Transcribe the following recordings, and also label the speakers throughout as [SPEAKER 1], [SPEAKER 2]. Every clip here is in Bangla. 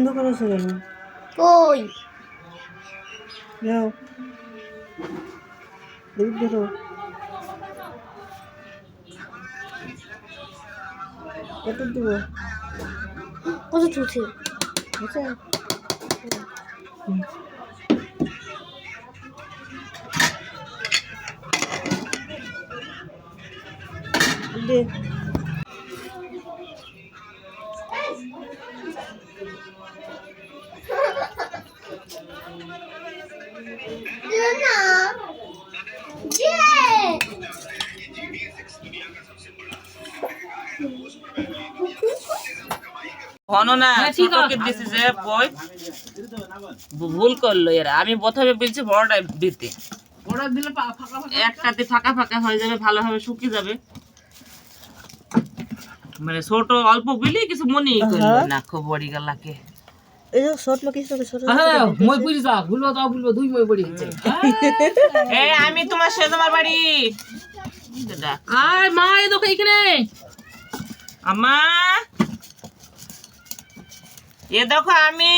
[SPEAKER 1] গেছে কেন
[SPEAKER 2] কই?
[SPEAKER 1] যাও। ধরো কত দিব
[SPEAKER 2] কত ছুটছে
[SPEAKER 1] আচ্ছা। দে।
[SPEAKER 3] ভুল করল এরা। আমি প্রথমে বলছি বড়টা দিতে। একটাতে ফাঁকা ফাঁকা হয়ে যাবে ভালোভাবে শুকিয়ে যাবে। মানে ছোট অল্প বিলি কিছু মনে করল না খুব বড়ি গেলাকে
[SPEAKER 1] এই যে শর্ট মা কিছু শর্ট
[SPEAKER 4] হ্যাঁ মই পুরি যা ভুলবো তা ভুলবো দুই মই পড়ি
[SPEAKER 3] এই আমি তোমার সে তোমার বাড়ি। এই
[SPEAKER 4] আয় মা এ দেখো এখানে।
[SPEAKER 3] আমা এ দেখো আমি।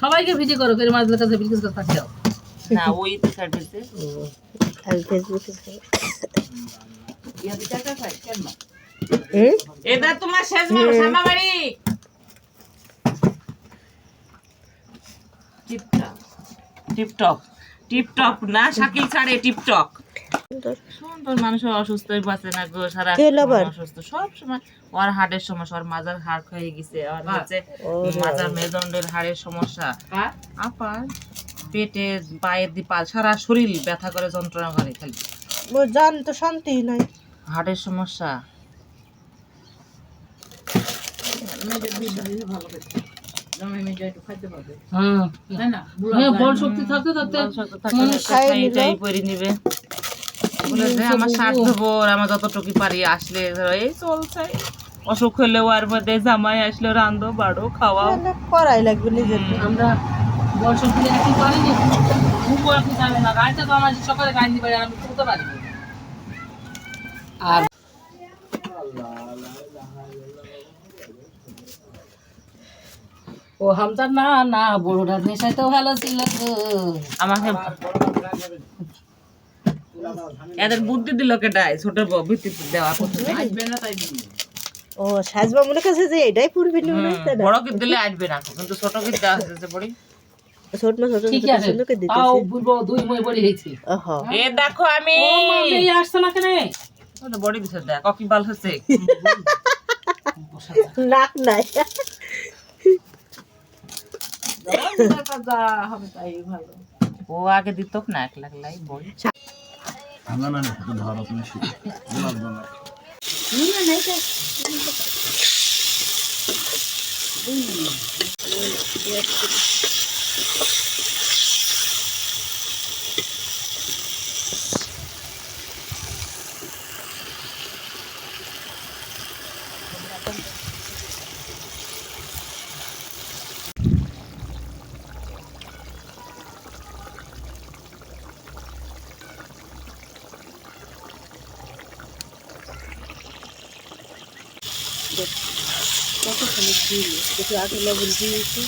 [SPEAKER 4] সবাইকে ভিডিও করো করে মাছ কাছে বিলকিস কাছে পাঠিয়ে
[SPEAKER 3] না ওই তো সাইড দিতে
[SPEAKER 1] খালি ফেসবুকে
[SPEAKER 3] এটা তোমার শেষ সামা বাড়ি টিপটপ। টিপটপ। টিপটপ না শাকিল ছাড়ে টিপটপ। সুন্দর। মানুষের অসুস্থ বাঁচে না গো সারা? অসুস্থ। সব সময় ওর হার্টের সমস্যা ওর মাজার হাড় হয়ে গেছে আর হচ্ছে মাজার মেরুদণ্ডের হাড়ের সমস্যা। আপার পেটে পায়ের দিপাল সারা শরীর ব্যথা করে যন্ত্রণা করে খালি।
[SPEAKER 1] জান তো শান্তি নাই।
[SPEAKER 3] হার্টের সমস্যা।
[SPEAKER 4] হুম হ্যাঁ। বল শক্তি থাকতে থাকতে
[SPEAKER 1] খাই নিল।
[SPEAKER 3] এটাই পরে নিবে। বলে যে আমার যতটুকু পারি আসলে এই চলছে। অসুখ হলেও আর মধ্যে জামাই আসলে রান্ধো বাড়ো খাওয়াও।
[SPEAKER 1] করাই লাগবে নিজের
[SPEAKER 4] আমরা বল শক্তি একটু পারিনি মুখও আপনি জানেন না। গাড়িতে তো আমার সকালে গাড়ি পারি আমি তুলতে পারি। আর ও হামতার না না বড়টার নেশাইতেও ভালো ছিল গো।
[SPEAKER 3] আমাকে এদের বুদ্ধি দিল কেটাই ছোট ব- ভিত্তিতে দেওয়া প্রথমে
[SPEAKER 1] ও সাজবা মনে করছে যে এটাই পূর্বে না?
[SPEAKER 3] বড় কে দিলে আসবে না কিন্তু ছোট কে দেওয়া বড়ি
[SPEAKER 1] ছোট মা ছোট
[SPEAKER 4] ঠিক আছে।
[SPEAKER 1] দিতেছে।
[SPEAKER 4] বলব দুই মই বলি হয়েছে।
[SPEAKER 1] ওহো।
[SPEAKER 3] এ দেখো আমি।
[SPEAKER 4] ও মা, এই আসছে না কেন?
[SPEAKER 3] বড়ি দিছে দেখ ককি বাল হচ্ছে।
[SPEAKER 1] নাক নাই।
[SPEAKER 3] ও আগে দিত না এক লাখ লাই বড়ি
[SPEAKER 1] একটু আগে লবণ দিয়েছি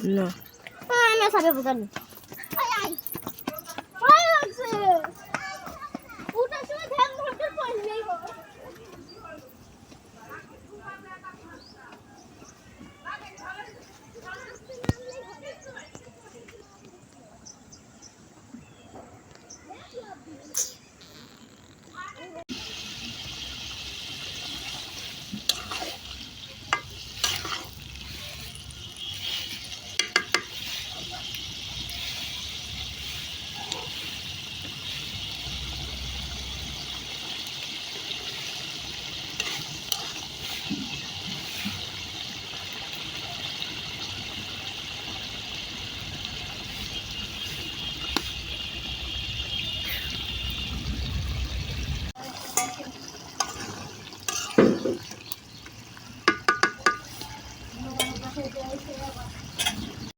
[SPEAKER 1] না।
[SPEAKER 2] না সাবে বুকান